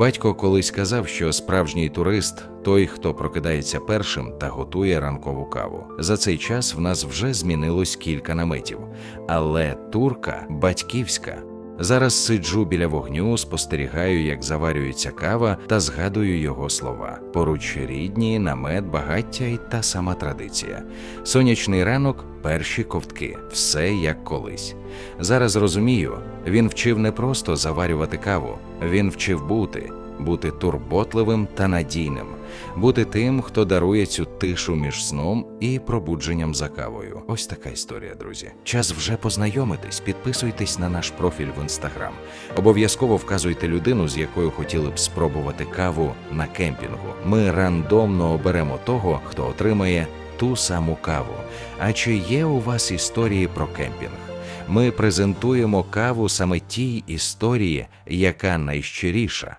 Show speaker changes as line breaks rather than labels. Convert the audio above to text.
Батько колись казав, що справжній турист той, хто прокидається першим та готує ранкову каву. За цей час в нас вже змінилось кілька наметів, але турка батьківська. Зараз сиджу біля вогню, спостерігаю, як заварюється кава, та згадую його слова. Поруч рідні, намет, багаття і та сама традиція. Сонячний ранок, перші ковтки, все як колись. Зараз розумію, він вчив не просто заварювати каву, він вчив бути, бути турботливим та надійним, бути тим, хто дарує цю тишу між сном і пробудженням за кавою. Ось така історія, друзі. Час вже познайомитись. Підписуйтесь на наш профіль в інстаграм. Обов'язково вказуйте людину, з якою хотіли б спробувати каву на кемпінгу. Ми рандомно оберемо того, хто отримає ту саму каву. А чи є у вас історії про кемпінг? Ми презентуємо каву саме тій історії, яка найщиріша.